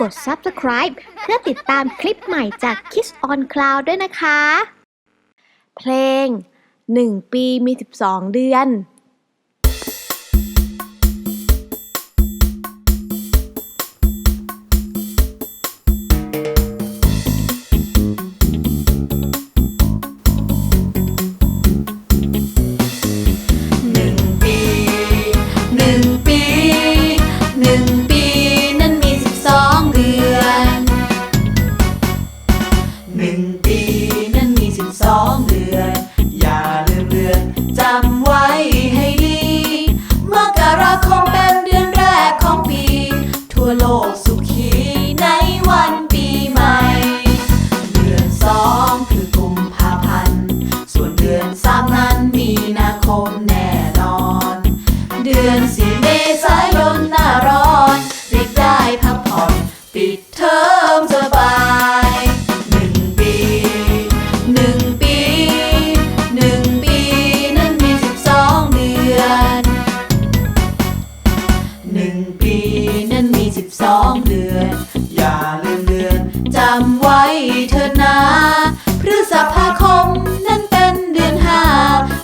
กด subscribe เพื่อติดตามคลิปใหม่จาก Kiss on Cloud ด้วยนะคะ เพลง 1 ปีมี 12 เดือน มสบายหนึ่งปีหนึ่งปีหนึ่งปีนั้นมีสิบสองเดือนหนึ่งปีนั้นมีสิบสองเดือน อย่าลืมเดือนจำไว้เถอดนะพฤษภาคมนั้นเป็นเดือนห้า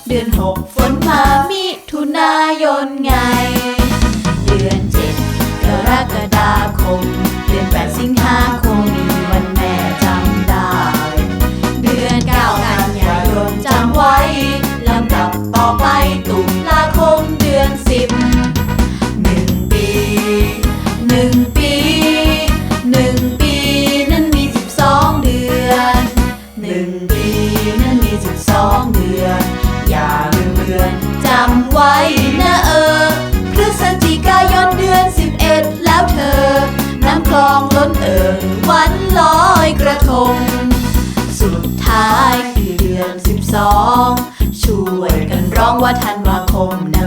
เดือนหกฝนมามิถุนายนไง เดือนเจ็ดกรกฎาคม เดือนแปดสิงหา นึ่งปีหนึ่งปีนั้นมีสิบสองเดือนหนึ่งปีนั้นมีสิบสองเดือน อย่าลืมเดือนจำไว้นะเออ พฤศจิกายนเดือนสิบเอ็ดแล้วเธอ น้ำคลองล้นเอ่อวันลอยกระทง สุดท้ายคือเดือนสิบสองช่วยกันร้องว่าธันวาคมนะ